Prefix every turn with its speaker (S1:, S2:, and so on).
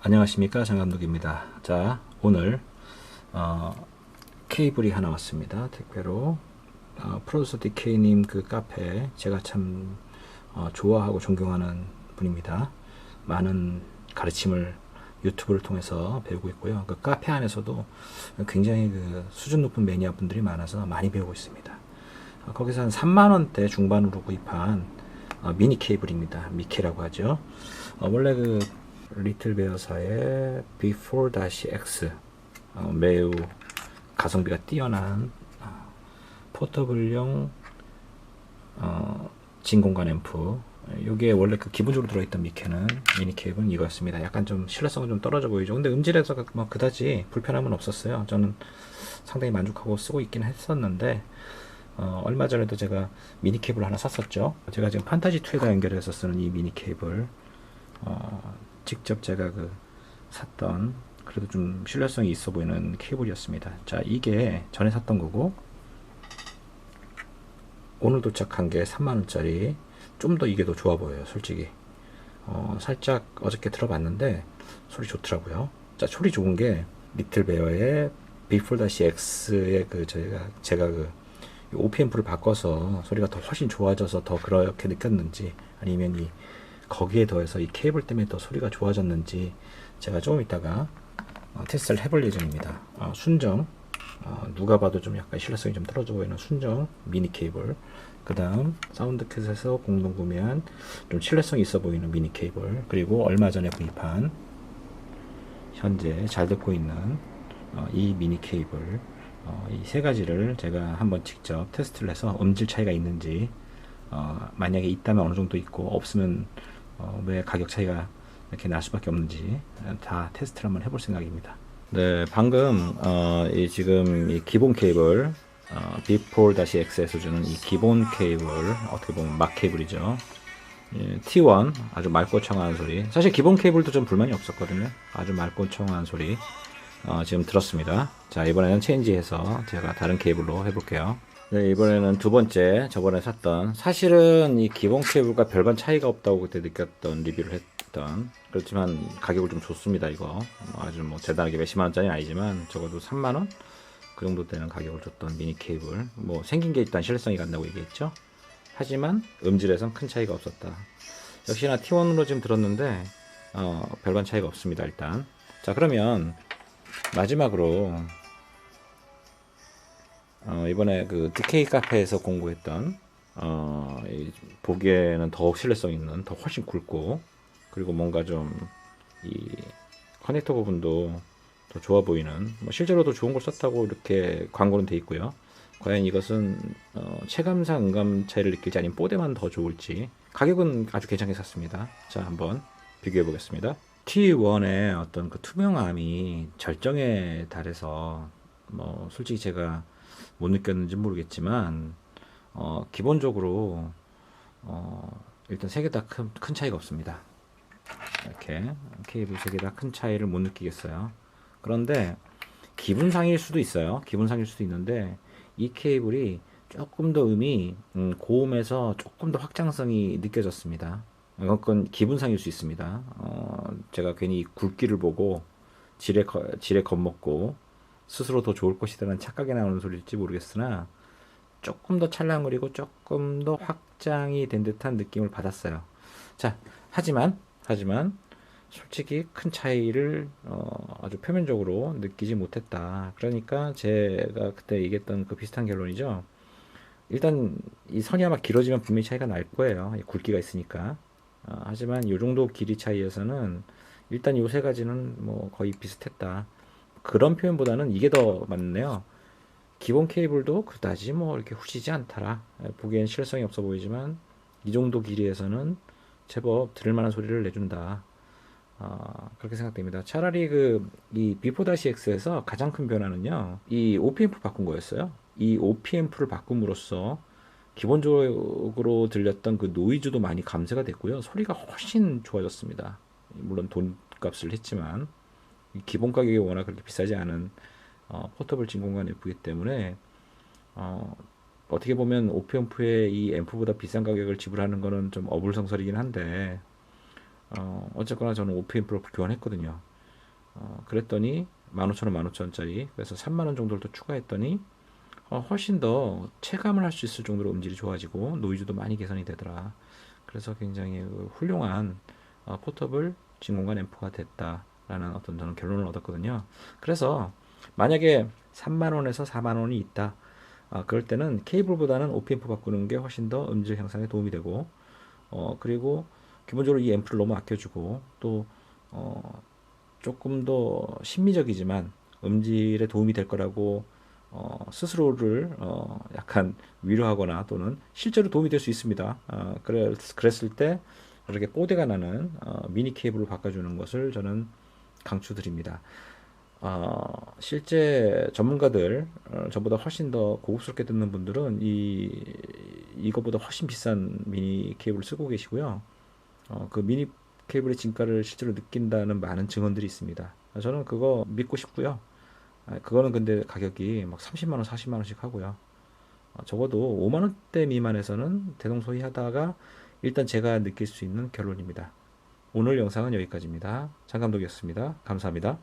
S1: 안녕하십니까 장감독입니다. 자 오늘 어, 케이블이 하나 왔습니다. 택배로 어, 프로듀서 DK님 그 카페 제가 참 어, 좋아하고 존경하는 분입니다. 많은 가르침을 유튜브를 통해서 배우고 있고요. 그 카페 안에서도 굉장히 그 수준 높은 매니아 분들이 많아서 많이 배우고 있습니다. 어, 거기서 한 3만 원대 중반으로 구입한 어, 미니 케이블입니다. 미케라고 하죠. 어, 원래 그 리틀 베어사의 B4-X 어, 매우 가성비가 뛰어난 어, 포터블용 어, 진공관 앰프 이게 원래 그 기본적으로 들어있던 미케는 미니 케이블은 이거였습니다. 약간 좀 신뢰성은 좀 떨어져 보이죠. 근데 음질에서 그- 뭐 그다지 불편함은 없었어요. 저는 상당히 만족하고 쓰고 있긴 했었는데 어, 얼마 전에도 제가 미니 케이블 하나 샀었죠. 제가 지금 판타지 2에다 연결해서 쓰는 이 미니 케이블 어, 직접 제가 그 샀던 그래도 좀 신뢰성이 있어 보이는 케이블이었습니다. 자, 이게 전에 샀던 거고 오늘 도착한 게 3만 원짜리 좀 더 이게 더 좋아 보여요, 솔직히. 어, 살짝 어저께 들어봤는데 소리 좋더라고요. 자, 소리 좋은 게 리틀 베어의 B4-X의 그 저희가 제가 그 OPM프를 바꿔서 소리가 더 훨씬 좋아져서 더 그렇게 느꼈는지 아니면 이 거기에 더해서 이 케이블 때문에 더 소리가 좋아졌는지 제가 조금 있다가 어, 테스트를 해볼 예정입니다. 어, 순정 어, 누가 봐도 좀 약간 신뢰성이 좀 떨어져 보이는 순정 미니 케이블. 그 다음 사운드캣에서 공동 구매한 좀 신뢰성이 있어 보이는 미니 케이블. 그리고 얼마 전에 구입한 현재 잘 듣고 있는 어, 이 미니 케이블. 어, 이 세 가지를 제가 한번 직접 테스트를 해서 음질 차이가 있는지 어, 만약에 있다면 어느 정도 있고 없으면 어, 왜 가격 차이가 이렇게 날 수밖에 없는지 다 테스트를 한번 해볼 생각입니다. 네, 방금 어, 이 지금 이 기본 케이블 어, B4-X에서 주는 이 기본 케이블 어떻게 보면 막 케이블이죠. 예, T1 아주 맑고 청아한 소리. 사실 기본 케이블도 좀 불만이 없었거든요. 아주 맑고 청아한 소리 어, 지금 들었습니다. 자 이번에는 체인지해서 제가 다른 케이블로 해볼게요. 네, 이번에는 두 번째 저번에 샀던 사실은 이 기본 케이블과 별반 차이가 없다고 그때 느꼈던 리뷰를 했던. 그렇지만 가격을 좀 줬습니다 이거. 뭐 아주 뭐 대단하게 몇십만 원짜리는 아니지만 적어도 3만 원? 그 정도 되는 가격을 줬던 미니 케이블. 뭐 생긴 게 일단 신뢰성이 간다고 얘기했죠. 하지만 음질에선 큰 차이가 없었다. 역시나 T1으로 지금 들었는데 어, 별반 차이가 없습니다 일단. 자 그러면 마지막으로 어, 이번에 그 DK 카페에서 공부했던 어, 이 보기에는 더욱 신뢰성 있는 더 훨씬 굵고 그리고 뭔가 좀 이 커넥터 부분도 더 좋아 보이는 뭐 실제로도 좋은 걸 썼다고 이렇게 광고는 돼 있고요. 과연 이것은 어, 체감상 음감 차이를 느낄지 아니면 뽀대만 더 좋을지 가격은 아주 괜찮게 샀습니다. 자 한번 비교해 보겠습니다. T1의 어떤 그 투명함이 절정에 달해서 뭐 솔직히 제가 못 느꼈는지 모르겠지만 어, 기본적으로 어, 일단 세 개 다 큰 큰 차이가 없습니다. 이렇게 케이블 세 개 다 큰 차이를 못 느끼겠어요. 그런데 기분상일 수도 있어요. 기분상일 수도 있는데 이 케이블이 조금 더 음이 음, 고음에서 조금 더 확장성이 느껴졌습니다. 이건 기분상일 수 있습니다. 어, 제가 괜히 굵기를 보고 지레 거- 지레 겁먹고 스스로 더 좋을 것이라는 착각에 나오는 소리일지 모르겠으나 조금 더 찰랑거리고 조금 더 확장이 된 듯한 느낌을 받았어요. 자, 하지만 하지만 솔직히 큰 차이를 어, 아주 표면적으로 느끼지 못했다. 그러니까 제가 그때 얘기했던 그 비슷한 결론이죠. 일단 이 선이 아마 길어지면 분명히 차이가 날 거예요. 이 굵기가 있으니까. 어, 하지만 이 정도 길이 차이에서는 일단 이세 가지는 뭐 거의 비슷했다. 그런 표현보다는 이게 더 맞네요. 기본 케이블도 그다지 뭐 이렇게 후지지 않더라. 예, 보기엔 실성이 없어 보이지만 이 정도 길이에서는 제법 들을 만한 소리를 내준다. 아, 그렇게 생각됩니다. 차라리 그이 B4-X에서 가장 큰 변화는요. 이 OPM프 바꾼 거였어요. 이 OPM프를 바꿈으로써 기본적으로 들렸던 그 노이즈도 많이 감쇄가 됐고요. 소리가 훨씬 좋아졌습니다. 물론 돈값을 했지만 이 기본 가격이 워낙 그렇게 비싸지 않은 어, 포터블 진공관 앰프이기 때문에 어, 어떻게 보면 오피엄프의 이 앰프보다 비싼 가격을 지불하는 거는 좀 어불성설이긴 한데 어, 어쨌거나 저는 오피앰프로 교환했거든요. 어, 그랬더니 15,000원, 15,000원짜리 그래서 3만 원 정도를 더 추가했더니 어, 훨씬 더 체감을 할 수 있을 정도로 음질이 좋아지고 노이즈도 많이 개선이 되더라. 그래서 굉장히 그 훌륭한 어, 포터블 진공관 앰프가 됐다 라는 어떤 저는 결론을 얻었거든요. 그래서 만약에 3만 원에서 4만 원이 있다. 아, 그럴 때는 케이블보다는 OPMP 바꾸는 게 훨씬 더 음질 향상에 도움이 되고 어, 그리고 기본적으로 이 앰프를 너무 아껴주고 또 어, 조금 더 심미적이지만 음질에 도움이 될 거라고 어, 스스로를 어, 약간 위로하거나 또는 실제로 도움이 될 수 있습니다. 어, 그랬, 그랬을 때 이렇게 뽀대가 나는 어, 미니 케이블을 바꿔주는 것을 저는 강추드립니다. 어, 실제 전문가들 어, 저보다 훨씬 더 고급스럽게 듣는 분들은 이 이거보다 훨씬 비싼 미니 케이블을 쓰고 계시고요. 어, 그 미니 케이블의 진가를 실제로 느낀다는 많은 증언들이 있습니다. 저는 그거 믿고 싶고요. 아, 그거는 근데 가격이 막 30만 원, 40만 원씩 하고요. 어, 적어도 5만 원대 미만에서는 대동소이하다가 일단 제가 느낄 수 있는 결론입니다. 오늘 영상은 여기까지입니다. 장 감독이었습니다. 감사합니다.